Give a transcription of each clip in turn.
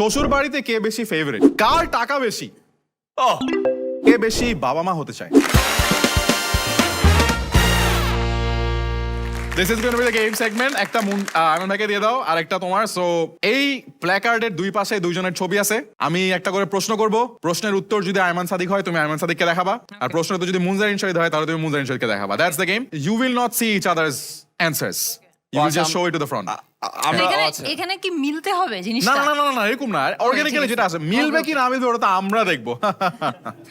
শ্বশুর বাড়িতে কে বেশি ফেভারিট কার টাকা বেশি? ও কে বেশি বাবা মা হতে চায়? This is going be the game segment একটা ভাইকে দিয়ে দাও আর একটা তোমার। সো এই প্ল্যাকার্ডের দুই পাশে দুইজনের ছবি আছে। আমি একটা করে প্রশ্ন করব। প্রশ্নের উত্তর যদি আয়মান সাদিক হয় তুমি আয়মান সাদিককে দেখাবা। আর প্রশ্নের উত্তর যদি মুনজারিন শহীদ হয় তাহলে তুমি মুনজারিন শহীদকে দেখাবা। That's the game you will not see each others answers you will just show it to the front আমরা এখানে আচ্ছা। এখানে কি মিলতে হবে জিনিসটা? না না না না এরকম না। অর্গানিক্যালি যেটা আছে মিলবে কি না মিলবে ওটা তো আমরা দেখব।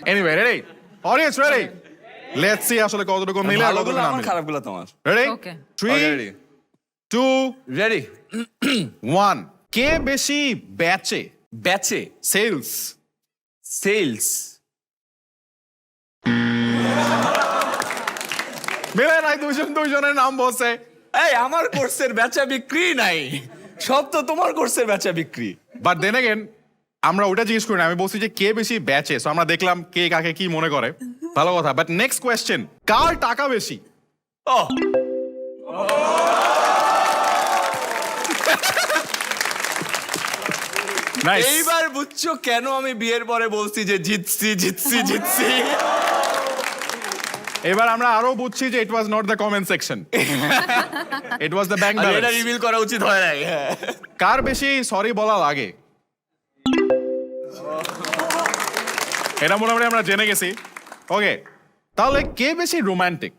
Anyway ready audience ready let's see আসলে কতটুকু মিলে আর কতটুকু না আমার মিলে। খারাপগুলো তোমার। Ready Okay. 3 2 রেডি 1 কে বেশি ব্যাচে ব্যাচে সেলস সেলস মিলে নাই দুইজন দুইজনের নাম বসে এই আমার কোর্সের বেচা বিক্রি নাই। সব তো তোমার কোর্সের বেচা বিক্রি। বাট দেন এগেন আমরা ওটা জিজ্ঞেস করি না। আমি বলছি যে কে বেশি বেচে? সো আমরা দেখলাম কে কাকে কি মনে করে। ভালো কথা। বাট নেক্সট কোয়েশ্চেন কার টাকা বেশি? ও। এইবার বুঝছ কেন আমি বিয়ের পরে বলছি যে জিতছি জিতছি জিতছি? এবার আমরা আরও বুঝছি যে it was not the comment section it was the bank আর এটা রিভিল করা উচিত হয় নাই হ্যাঁ। কার বেশি সরি বলা লাগে? এটা মোটামুটি আমরা জেনে গেছি। ওকে তাহলে কে বেশি romantic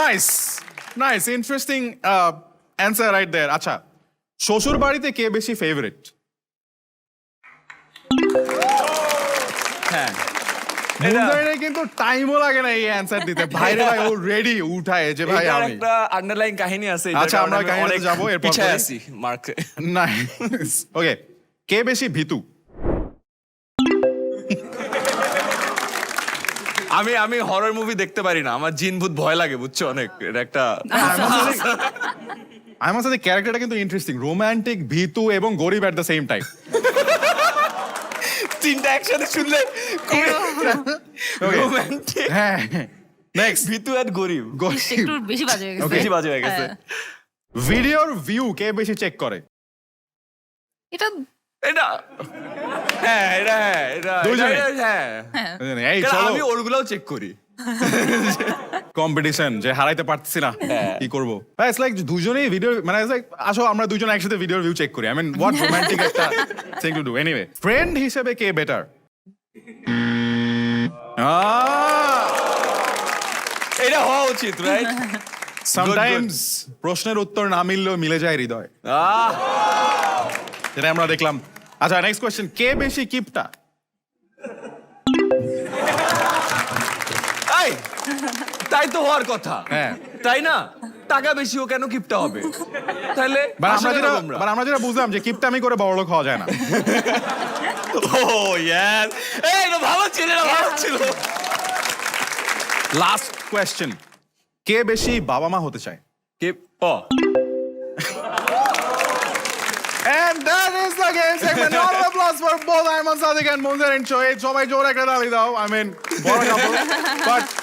nice nice interesting answer right there আচ্ছা শ্বশুর বাড়িতে কে বেশি ফেভারিট হ্যাঁ। কিন্তু টাইমও লাগে না এই অ্যান্সার দিতে। ভাইরে ভাই ও রেডি উঠায় যে ভাই আমি। একটা আন্ডারলাইন কাহিনী আছে আচ্ছা, আমরা কাহিনীতে এরপর ওকে কে বেশি ভীতু? আমি আমি হরর মুভি দেখতে পারি না আমার জিন ভূত ভয় লাগে বুঝছ? অনেক এটা একটা আমার সাথে ক্যারেক্টারটা কিন্তু ইন্টারেস্টিং রোমান্টিক ভীতু এবং গরিব এট দ্য সেম টাইম তিনটা একসাথে শুনলে রোমান্টিক হ্যাঁ নেক্সট ভীতু আর গরিব। একটু বেশি বাজে হয়ে গেছে। বেশি বাজে হয়ে গেছে। ভিডিওর ভিউ কে বেশি চেক করে? এটা এটা হ্যাঁ এটা হ্যাঁ এটা হ্যাঁ। এই চলো। আমি ওরগুলাও চেক করি। কম্পিটিশন যে হারাইতে পারতেছি না হ্যাঁ। কি করব? ইটস লাইক দুজনেই ভিডিও মানে আসো আমরা দুজন একসাথে ভিডিওর ভিউ চেক করি। আই মিন হোয়াট রোমান্টিক একটা thing to do anyway friend হিসেবে কে বেটার এটা হওয়া উচিত রাইট সামটাইমস প্রশ্নের উত্তর না মিললেও মিলে যায় হৃদয়। যেটা আমরা দেখলাম। আচ্ছা নেক্সট কোয়েশ্চেন কে বেশি কিপটা? তাই তো হওয়ার কথা। হ্যাঁ। তাই না? টাকা বেশিও কেন কিপটা হবে? তাহলে আমরা যেটা আমরা। যেটা বুঝলাম যে কিপটামি করে বড় লোক হওয়া যায় না। ও ইয়েস এই এটা ভালো ছিল এটা ভালো ছিল। লাস্ট কোয়েশ্চেন কে বেশি বাবা মা হতে চায়? কে? ও And that is the game segment. Applause for both Ayman Sadiq and Munzer and Shoaib. সবাই জোর একটা দাও। I mean, বড় couple. But